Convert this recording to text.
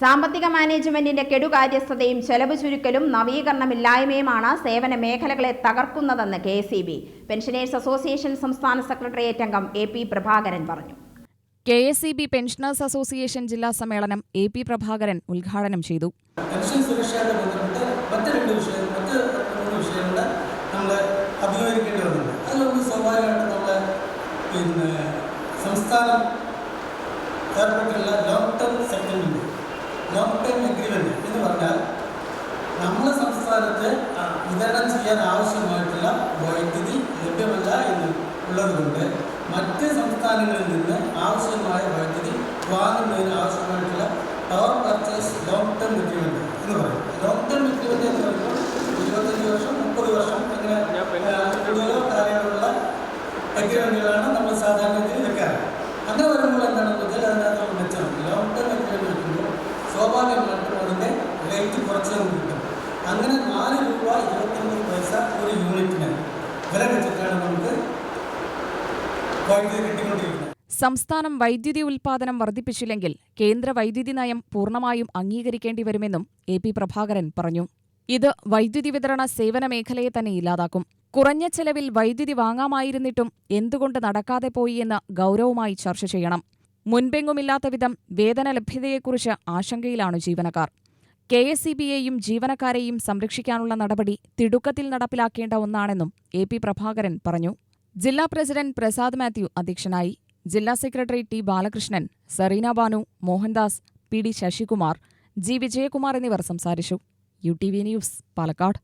സാമ്പത്തിക മാനേജ്മെന്റിന്റെ കെടുകാര്യസ്ഥതയും ചെലവ് ചുരുക്കലും നവീകരണമില്ലായ്മയുമാണ് സേവന മേഖലകളെ തകർക്കുന്നതെന്ന് K C B. Pensioners association സംസ്ഥാന സെക്രട്ടേറിയറ്റ് അംഗം എ പി പ്രഭാകരൻ പറഞ്ഞു. K S C B pensioners association ജില്ലാ സമ്മേളനം എ പി പ്രഭാകരൻ ഉദ്ഘാടനം ചെയ്തു. പെൻഷൻ സുരക്ഷയുമായി ബന്ധപ്പെട്ട് മറ്റ് രണ്ട് വിഷയം മറ്റ് മൂന്ന് വിഷയങ്ങൾ നമ്മൾ അഭിമുഖീകരിക്കേണ്ടി വന്നിട്ടുണ്ട് അതിലൊന്ന് സ്വാഭാവികമായിട്ട് നമ്മൾ പിന്നെ സംസ്ഥാനം ഏർപ്പെട്ടുള്ള long term settlement long term agreement എന്ന് പറഞ്ഞാൽ നമ്മുടെ സംസ്ഥാനത്ത് വിതരണം ചെയ്യാൻ ആവശ്യമായിട്ടുള്ള വൈദ്യുതി ലഭ്യമല്ല എന്ന് ഉള്ളതുകൊണ്ട് മറ്റ് സംസ്ഥാനങ്ങളിൽ നിന്ന് ആവശ്യമായ വൈദ്യുതി വാങ്ങുന്നതിന് ആവശ്യമായിട്ടുള്ള power purchase long term agreement എന്ന് പറയും. ലോങ് ടേം എഗ്രിമെന്റ് എന്ന് പറയുമ്പോൾ ഇരുപത്തഞ്ച് വർഷം മുപ്പത് വർഷം അങ്ങനെ കൂടുതലോ കാര്യങ്ങളുള്ള എഗ്രിമെന്റുകളാണ് നമ്മൾ സാധാരണ സ്വാഭാവികമായിട്ടും അതിന്റെ റേറ്റ് കുറച്ച് കിട്ടും. അങ്ങനെ നാല് രൂപ ഇരുപത്തൊമ്പത് പൈസ ഒരു യൂണിറ്റിന് വില വെച്ചിട്ടാണ് നമുക്ക് വൈദ്യുതി കിട്ടിക്കൊണ്ടിരിക്കുന്നത്. സംസ്ഥാനം വൈദ്യുതി ഉൽപാദനം വർദ്ധിപ്പിച്ചില്ലെങ്കിൽ കേന്ദ്ര വൈദ്യുതി നയം പൂർണമായും അംഗീകരിക്കേണ്ടി വരുമെന്നും എ പി പ്രഭാകരൻ പറഞ്ഞു. ഇത് വൈദ്യുതി വിതരണ സേവന മേഖലയെ തന്നെ ഇല്ലാതാക്കും. കുറഞ്ഞ ചെലവിൽ വൈദ്യുതി വാങ്ങാമായിരുന്നിട്ടും എന്തുകൊണ്ട് നടക്കാതെ പോയി എന്ന് ഗൗരവമായി ചർച്ച ചെയ്യണം. മുൻപെങ്ങുമില്ലാത്ത വിധം വേതന ലഭ്യതയെക്കുറിച്ച് ആശങ്കയിലാണ് ജീവനക്കാർ. കെ എസ് ഇ ബിയെയും ജീവനക്കാരെയും സംരക്ഷിക്കാനുള്ള നടപടി തിടുക്കത്തിൽ നടപ്പിലാക്കേണ്ട ഒന്നാണെന്നും എ പി പ്രഭാകരൻ പറഞ്ഞു. ജില്ലാ പ്രസിഡന്റ് പ്രസാദ് മാത്യു അധ്യക്ഷനായി. ജില്ലാ secretary T Balakrishnan Sereena Banu Mohandas P D Sasikumar G Vijayakumar എന്നിവർ സംസാരിച്ചു. U T V news Palakkad.